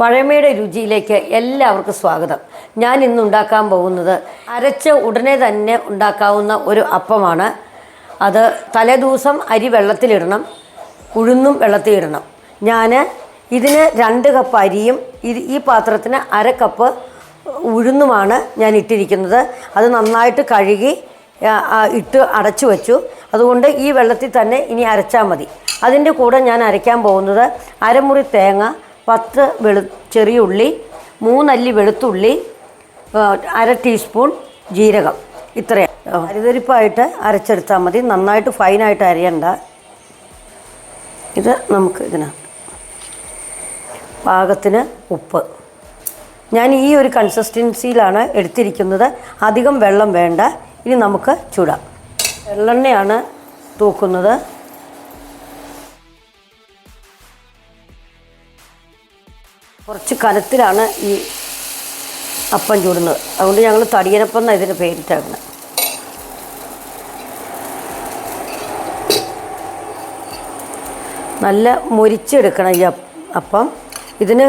പഴമയുടെ രുചിയിലേക്ക് എല്ലാവർക്കും സ്വാഗതം. ഞാൻ ഇന്ന് ഉണ്ടാക്കാൻ പോകുന്നത് അരച്ച് ഉടനെ തന്നെ ഉണ്ടാക്കാവുന്ന ഒരു അപ്പമാണ്. അത് തലേദിവസം അരി വെള്ളത്തിലിടണം ഉഴുന്നും വെള്ളത്തിലിടണം. ഞാൻ ഇതിന് രണ്ട് കപ്പ് അരിയും ഇത് ഈ പാത്രത്തിന് അര കപ്പ് ഉഴുന്നുമാണ് ഞാൻ ഇട്ടിരിക്കുന്നത്. അത് നന്നായിട്ട് കഴുകി ഇട്ട് അടച്ചു വെച്ചു. അതുകൊണ്ട് ഈ വെള്ളത്തിൽ തന്നെ ഇനി അരച്ചാൽ മതി. അതിന്റെ കൂടെ ഞാൻ അരയ്ക്കാൻ പോകുന്നത് അരമുറി തേങ്ങ പത്ത് വെളു ചെറിയ ഉള്ളി മൂന്നല്ലി വെളുത്തുള്ളി അര ടീസ്പൂൺ ജീരകം. ഇത്രയും. അരിതരിപ്പായിട്ട് അരച്ചെടുത്താൽ മതി. നന്നായിട്ട് ഫൈനായിട്ട് അരിയണ്ട. ഇത് നമുക്ക് ഇതിനകത്ത്. പാകത്തിന് ഉപ്പ്. ഞാൻ ഈ ഒരു കൺസിസ്റ്റൻസിയിലാണ് എടുത്തിരിക്കുന്നത്. അധികം വെള്ളം വേണ്ട. ഇനി നമുക്ക് ചൂടാം. വെള്ളെണ്ണയാണ് തൂക്കുന്നത്. കുറച്ച് കനത്തിലാണ് ഈ അപ്പം ചൂടുന്നത്. അതുകൊണ്ട് ഞങ്ങൾ തടിയനപ്പം എന്നാണ് ഇതിന് പേരിട്ടാണ് നല്ല മൊരിച്ചെടുക്കണം ഈ അപ്പം. ഇതിന്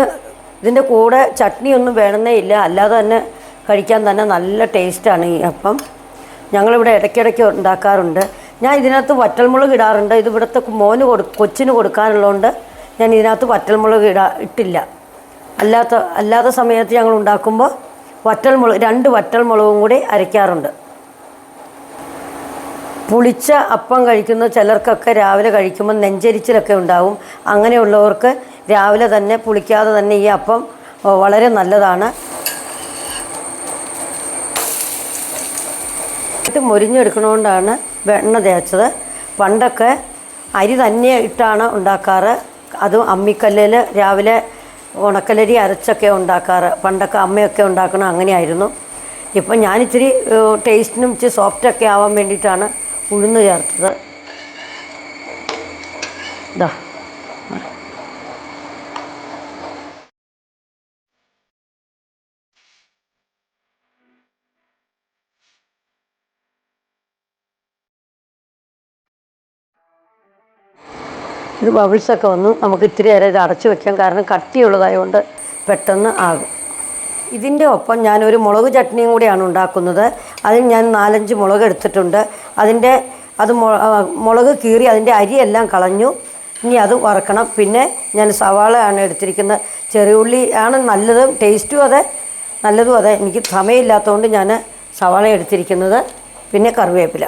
ഇതിന്റെ കൂടെ ചട്നി ഒന്നും വേണമെന്നേ ഇല്ല. അല്ലാതെ തന്നെ കഴിക്കാൻ തന്നെ നല്ല ടേസ്റ്റാണ് ഈ അപ്പം. ഞങ്ങളിവിടെ ഇടയ്ക്കിടയ്ക്ക് ഉണ്ടാക്കാറുണ്ട്. ഞാൻ ഇതിനകത്ത് വറ്റൽമുളക് ഇടാറുണ്ട്. ഇത് ഇവിടുത്തെ മോന് കൊടു കൊച്ചിന് കൊടുക്കാനുള്ളതുകൊണ്ട് ഞാൻ ഇതിനകത്ത് വറ്റൽമുളക് ഇടാ ഇട്ടില്ല. അല്ലാത്ത അല്ലാത്ത സമയത്ത് ഞങ്ങൾ ഉണ്ടാക്കുമ്പോൾ വറ്റൽ മുളക് രണ്ട് വറ്റൽ മുളകും കൂടി അരയ്ക്കാറുണ്ട്. പുളിച്ച അപ്പം കഴിക്കുന്ന ചിലർക്കൊക്കെ രാവിലെ കഴിക്കുമ്പോൾ നെഞ്ചരിച്ചിലൊക്കെ ഉണ്ടാവും. അങ്ങനെയുള്ളവർക്ക് രാവിലെ തന്നെ പുളിക്കാതെ തന്നെ ഈ അപ്പം വളരെ നല്ലതാണ്. മൊരിഞ്ഞെടുക്കണോണ്ടാണ് വെണ്ണ തേച്ചത്. പണ്ടൊക്കെ അരി തന്നെ ഇട്ടാണ് ഉണ്ടാക്കാറ്. അതും അമ്മിക്കല്ലിൽ രാവിലെ ഉണക്കലരി അരച്ചൊക്കെ ഉണ്ടാക്കാറ്. പണ്ടൊക്കെ അമ്മയൊക്കെ ഉണ്ടാക്കണം അങ്ങനെയായിരുന്നു. ഇപ്പം ഞാനിച്ചിരി ടേസ്റ്റിനും ഇച്ചിരി സോഫ്റ്റൊക്കെ ആവാൻ വേണ്ടിയിട്ടാണ് ഉഴുന്ന് ചേർത്തത്. ഇതാ ഇത് ബബിൾസൊക്കെ വന്ന്. നമുക്ക് ഇത്തിരി നേരം ഇത് അടച്ചു വെക്കാം. കാരണം കട്ടിയുള്ളതായതുകൊണ്ട് പെട്ടെന്ന് ആകും. ഇതിന്റെ ഒപ്പം ഞാനൊരു മുളക് ചട്നിയും കൂടിയാണ് ഉണ്ടാക്കുന്നത്. അതിന് ഞാൻ നാലഞ്ച് മുളക് എടുത്തിട്ടുണ്ട്. അതിന്റെ അത് മുളക് കീറി അതിന്റെ അരിയെല്ലാം കളഞ്ഞു. ഇനി അത് വറക്കണം. പിന്നെ ഞാൻ സവാളയാണ് എടുത്തിരിക്കുന്നത്. ചെറിയുള്ളി ആണ് നല്ലതും ടേസ്റ്റും അതെ നല്ലതും അതെ. എനിക്ക് സമയമില്ലാത്തതുകൊണ്ട് ഞാൻ സവാള എടുത്തിരിക്കുന്നത്. പിന്നെ കറിവേപ്പില.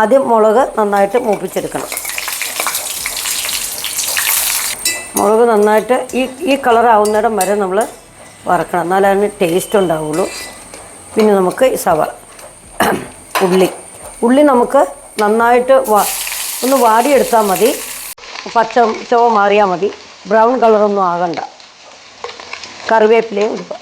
ആദ്യം മുളക് നന്നായിട്ട് മൂപ്പിച്ചെടുക്കണം. മുളക് നന്നായിട്ട് ഈ ഈ കളറാവുന്നിടം വരെ നമ്മൾ വറക്കണം. എന്നാലേ അതിന് ടേസ്റ്റ് ഉണ്ടാവുള്ളൂ. പിന്നെ നമുക്ക് സവാള ഉള്ളി. ഉള്ളി നമുക്ക് നന്നായിട്ട് വാ ഒന്ന് വാടിയെടുത്താൽ മതി. പച്ച ചോ മാറിയാൽ മതി. ബ്രൗൺ കളറൊന്നും ആകണ്ട. കറിവേപ്പിലയും ഇടുക.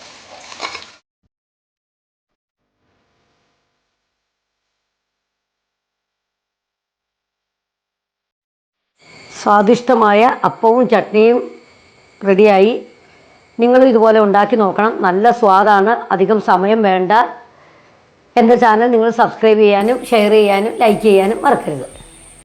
സ്വാദിഷ്ടമായ അപ്പവും ചട്നിയും റെഡിയായി. നിങ്ങളും ഇതുപോലെ ഉണ്ടാക്കി നോക്കണം. നല്ല സ്വാദാണ്. അധികം സമയം വേണ്ട. എന്റെ ചാനൽ നിങ്ങൾ സബ്സ്ക്രൈബ് ചെയ്യാനും ഷെയർ ചെയ്യാനും ലൈക്ക് ചെയ്യാനും മറക്കരുത്.